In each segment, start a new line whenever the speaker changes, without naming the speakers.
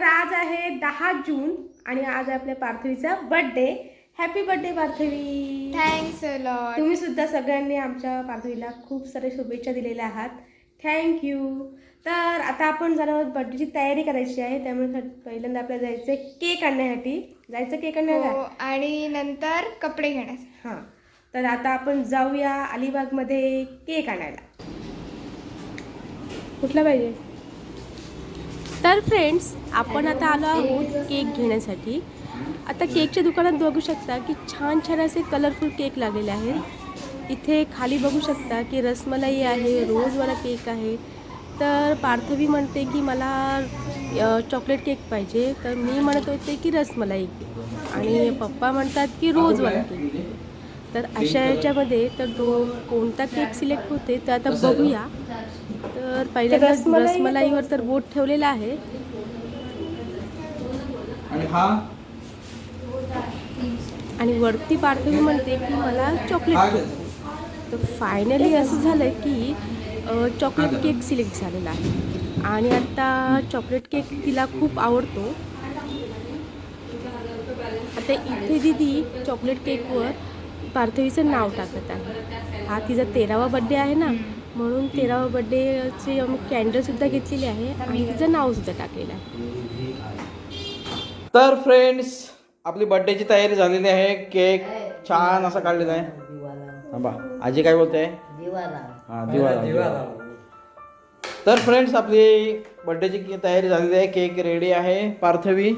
तर आज आहे दहा जून आणि आज आहे आपल्या पार्थवीचा birthday. Happy birthday Parthavi.
Thanks lot
तुम्ही सुद्धा सगळ्यांनी आमच्या पार्थवीला खूप सारे शुभेच्छा दिलेल्या आहात. थँक्यू तर आता आपण जाणार बर्थडेची तयारी करायची आहे. त्यामुळे पहिल्यांदा आपल्याला जायचं आहे केक आणण्यासाठी. जायचं केक
हो
आणण्याला
आणि नंतर कपडे घेण्यास
हां. तर आता आपण जाऊया अलिबागमध्ये केक आणायला. कुठला पाहिजे? तर फ्रेंड्स आपण आता आलो आहोत केक घेण्यासाठी. आता केकच्या दुकानात बघू शकता की छान छान असे कलरफुल केक लागलेले आहेत. इथे खाली बघू शकता की रसमलाई आहे रोजवाला केक आहे. तर पार्थवी म्हणते की मला चॉकलेट केक पाहिजे. तर मी म्हणत होते की रसमलाई. आणि पप्पा म्हणतात की रोजवाला केक तर अशा याच्यामध्ये तर दो कोणता केक सिलेक्ट होते तर आता बघूया. तर पहिल्यांदा रसमलाईवर तर बोट ठेवलेला आहे.
आणि हा?
आणि वरती पार्थवी म्हणते की मला चॉकलेट. तर फायनली असं झालं की चॉकलेट केक सिलेक्ट झालेला आहे. आणि आता चॉकलेट केक तिला खूप आवडतो. आता इथे दिदी चॉकलेट केकवर पार्थवीचं नाव टाकत आहे. हा तिचा तेरावा बड्डे आहे ना. म्हणून तेरावा बड्डेची आम्ही कॅन्डलसुद्धा घेतलेली आहे आणि तिचं नावसुद्धा टाकलेलं आहे.
तर फ्रेंड्स आपली बर्थडेची तयारी झालेली आहे. केक छान असा काढलेला आहे. बा आजी काय बोलते? हा दिवाळा तर फ्रेंड्स आपली बर्थडेची तयारी झालेली आहे. केक रेडी आहे. पार्थवी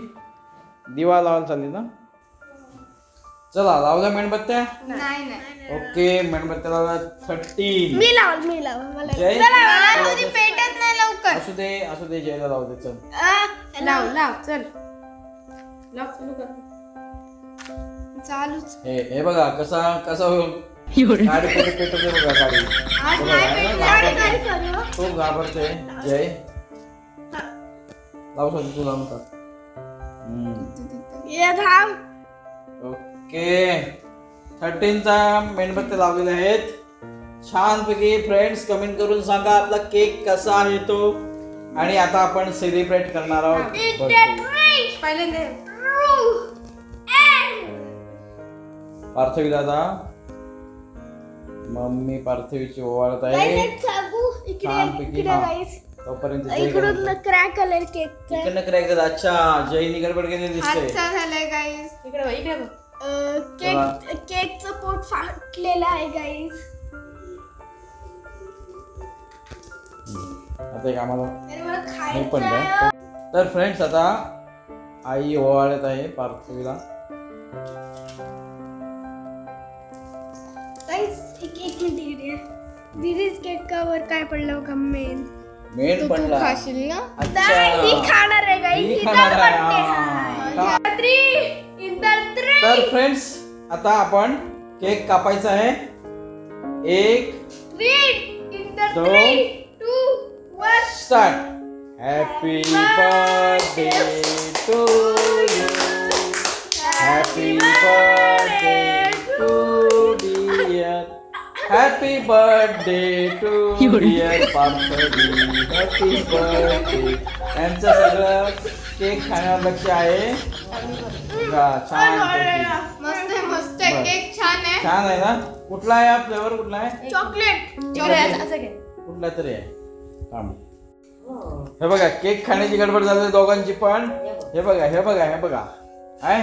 दिवा लावायला चालली ना? चला लावल्या मेणबत्त्या?
नाही नाही.
ओके मेणबत्त्या लावल्या थर्टीन
मी लावल मी लावल मला
जय
मला कधी पेटत नाही लवकर.
असू दे असू दे जयला लावू दे चल.
आ,
लाव लाव चल. लाव चालू कर.
चालूच.
हे हे बघा कसा कसा गाडी पेटवते बघा गाडी.
आज
बघा, हा. घाबरते. खूप घाबरते. जय. लावू शकतो तू लावून टाक. हम्म.
ये थांब.
ओके. थर्टीनचा मेणबत्त्या लावलेले आहेत. छानपैकी फ्रेंड्स कमेंट करून सांगा आपला केक कसा आहे तो. आणि आता आपण सेलिब्रेट करणार आहोत. पार्थवी दादा. मम्मी पार्थवीची ओवाळत आहे. छानपैकी हा. तोपर्यंत जय
इकडून. क्रॅक कलर केक
इकडनं अच्छा जयनी गडबड केलेली दिसते.
इकडे इकडे
केक केकचं पोट फाटलेलं आहे गाईज
आता एक आम्हाला
मला
पण
खायचं
तर फ्रेंड्स आता आई ओवाळत आहे पार्थवीला.
गाईज एक एक मिनिट इकडे दिदीच केक कवर काय पडलं बघा मेन
मेन पडला.
खाशील ना?
अच्छा.
ही खाणार आहे गाईज
ही खाणार हा.
हा. थ्री
तर फ्रेंड्स आता आपण केक कापायचा आहे. एक दोन.
Three two one
start happy birthday to you happy birthday to dear happy birthday to dear Parthavi happy birthday यांचं सगळं केक खाण्यावर लक्ष आहे. बघा, छान पैकी.
मस्त आहे मस्त आहे.
बरं.
केक छान आहे.
छान आहे ना? कुठला आहे हा फ्लेवर कुठला आहे?
चॉकलेट.
असं घे.
कुठला तरी आहे. थांब. हे बघा केक खाण्याची गडबड झाली दोघांची पण. हे बघा हे बघा हे बघा. आहे?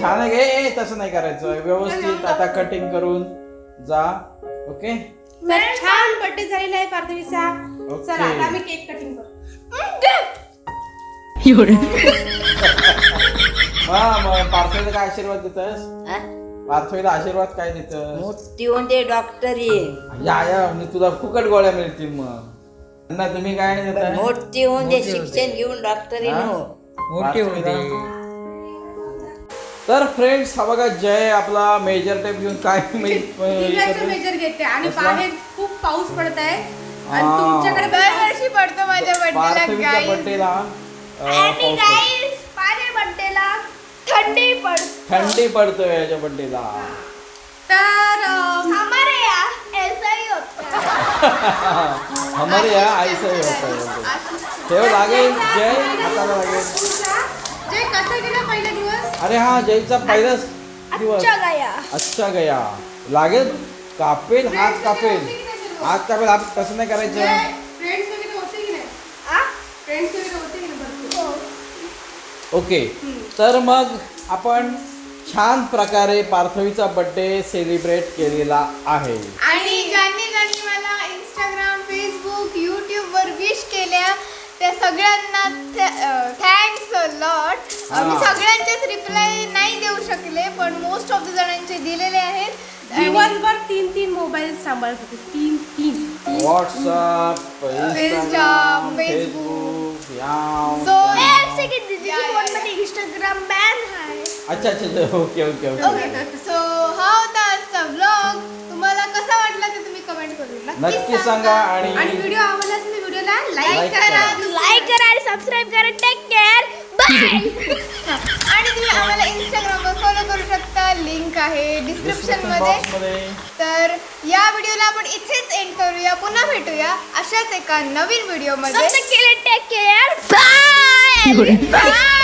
छान आहे गे. ए, तसं नाही करायचं. व्यवस्थित आता कटिंग करून जा. ओके?
तर छान बर्थडे झालेला आहे पार्थवीचा.
ओके.
चला आता आम्ही केक कटिंग करू.
हा मग पार्थवीला काय आशीर्वाद देतस
हा?
पार्थवीला आशीर्वाद काय देतस
मोठी होते डॉक्टर ये.
या या म्हणजे तुला फुकट गोळ्या मिळतील मग. ना तुम्ही काय देताय?
मोठी होऊन दे शिक्षण घेऊन डॉक्टरी
हा?
नो.
मोठी तर फ्रेंड्स हा बघा जय आपला मेजर टेप घेऊन काय
मेजर घेते आणि
कसला?
बाहेर खूप पाऊस पडत आहे आणि
हा.
तुमच्याकडे
दरवर्षी पडतो माझ्या बर्थडेला
पार्थवीच्या बर्थडेला
आणि माझ्या थंडी पड
थंडी पडतोय याच्या बर्थडेला
तर
हमारे यहाँ ऐसा ही होता. है
हमारे यहाँ ऐसा ही होता है ठेव लागेल. जय हाताला लागेल.
जय कसा गेला पहिला दिवस?
अरे हा जयचा पहिलाच दिवस.
अच्छा गया.
अच्छा गया. लागेल. कापेल हात कापेल. हात कापेल हात कसं नाही करायचं
फ्रेंड्स वगैरे होते की नाही फ्रेंड्स वगैरे होते की नाही भरपूर
ओके. तर मग आपण छान प्रकारे पार्थवीचा बर्थडे सेलिब्रेट केलेला आहे.
आणि ज्यांनी ज्यांनी मला इंस्टाग्राम फेसबुक यूट्यूबवर विश केल्या त्या सगळ्यांना थँक्स लॉट मी. सगळ्यांचेच रिप्लाय नाही देऊ शकले पण मोस्ट ऑफ द जणांचे दिलेले आहेत.
दिवसभर तीन तीन मोबाईल सांभाळत होते. तीन तीन.
WhatsApp Instagram
Facebook.
त्या.
इंस्टाग्राम बॅन आहे
अच्छा अच्छा अच्छा okay okay okay
okay so हा होता आजचा ब्लॉग तुम्हाला कसा वाटला ते तुम्ही कमेंट करून
नक्की सांगा. आणि
आणि व्हिडिओ आवडला असेल व्हिडिओला
Like
लाईक
करा.
करा.
लाईक करा आणि सबस्क्राईब करा. टेक केअर बाय आणि तुम्ही आम्हाला इंस्टाग्रामवर फॉलो करू शकता. लिंक आहे डिस्क्रिप्शन
डिस्क्रिप्शनमध्ये. बॉक्समध्ये.
तर या व्हिडिओला आपण इथेच एंड करूया. पुन्हा भेटूया अशाच एका नवीन व्हिडिओमध्ये टेक केअर बाय बाय